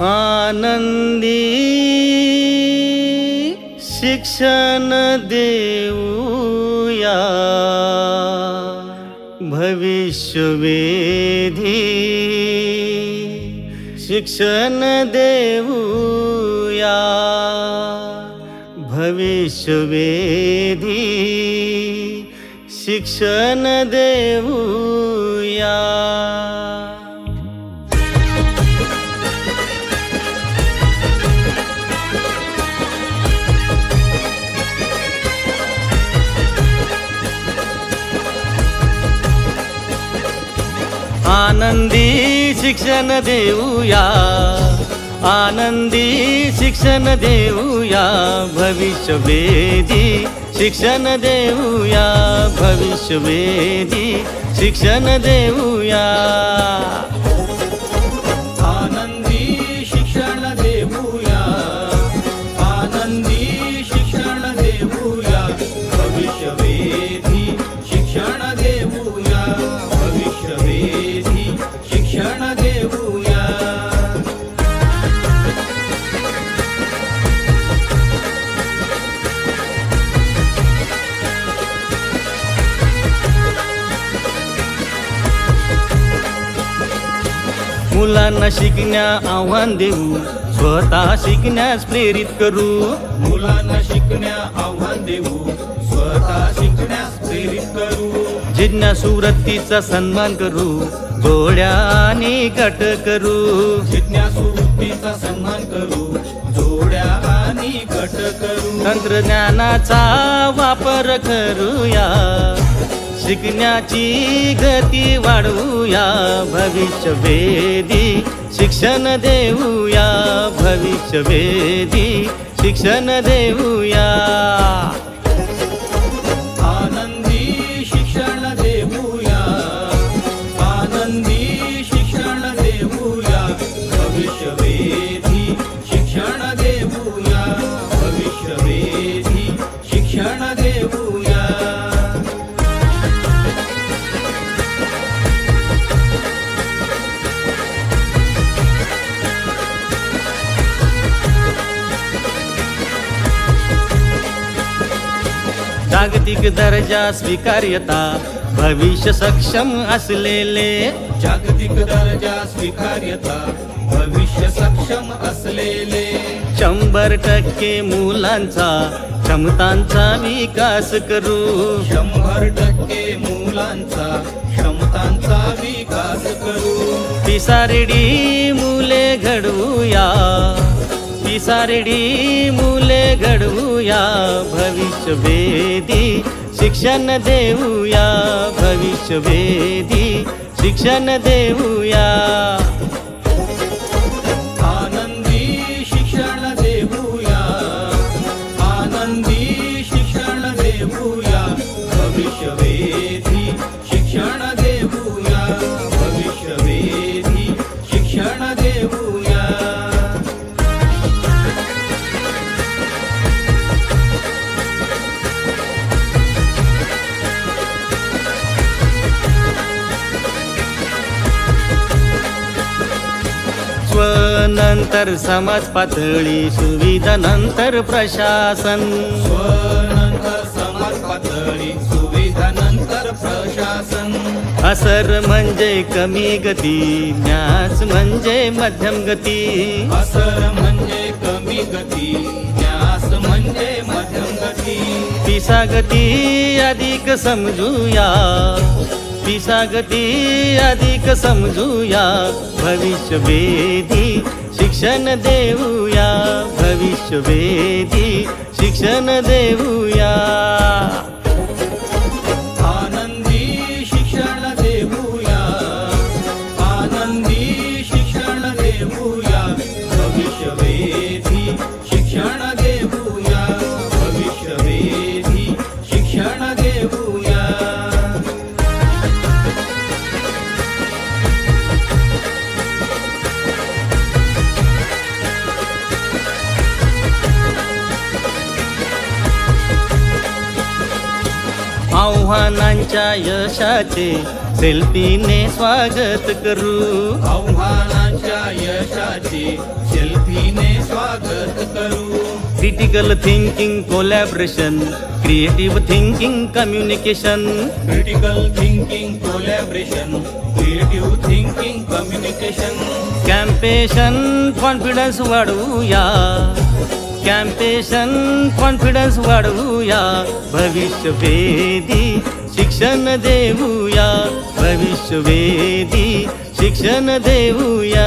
आनंदी शिक्षण देऊया. भविष्यवेधी शिक्षण देऊया. भविष्यवेधी शिक्षण देऊ आनंदी शिक्षण देऊया आनंदी शिक्षण देऊया भविष्यवेधी शिक्षण देऊया भविष्यवेधी शिक्षण देऊया. मुलांना शिकण्या आव्हान देऊ स्वतः शिकण्यास प्रेरित करू. मुलांना शिकण्या आव्हान देऊ स्वतः शिकण्यास प्रेरित करू. जिज्ञासू वृत्तीचा सन्मान करू जोड्याने गट करू. जिज्ञासू वृत्तीचा सन्मान करू जोड्याने गट करू. तंत्रज्ञानाचा वापर करूया. शिकण्याची गती वाढवूया भविष्यवेधी. शिक्षण देऊया भविष्यवेधी. शिक्षण देऊया. आनंदी शिक्षण देऊया. आनंदी शिक्षण देऊया. भविष्यवेधी शिक्षण देऊया. भविष्यवेधी शिक्षण जागतिक दर्जा स्वीकार्यता भविष्य सक्षम असलेले. जागतिक दर्जा स्वीकार्यता भविष्य सक्षम असलेले. शंभर टक्के मुलांचा क्षमतांचा विकास करू. शंभर टक्के मुलांचा क्षमतांचा विकास करू. पिसारेडी मुले घडवूया. पिसारेडी मुले घडवूया भविष्यवेधी शिक्षण देऊया भविष्य भविष्यवेधी शिक्षण देऊया. आनंदी शिक्षण देऊया. आनंदी शिक्षण देऊया. भविष्यवेधी शिक्षण समाज पातळी सुविधा नंतर प्रशासन समाज पातळी सुविधा नंतर प्रशासन. असर म्हणजे कमी गती न्यास म्हणजे मध्यम गती. असर म्हणजे कमी गती न्यास म्हणजे मध्यम गती पिसागती अधिक समजूया. पिसागती अधिक समजूया. भविष्यवेधी शिक्षण देऊया. भविष्यवेधी शिक्षण देऊया. आव्हानांच्या यशाचे सेल्फीने स्वागत करू. आव्हानांच्या यशाचे सेल्फीने स्वागत करू. Critical thinking collaboration creative thinking communication critical thinking collaboration creative thinking communication compassion confidence वाढवूया. कॅम्पेशन कॉन्फिडन्स वाढवूया. भविष्यवेदी शिक्षण देऊया. भविष्यवेदी शिक्षण देऊया.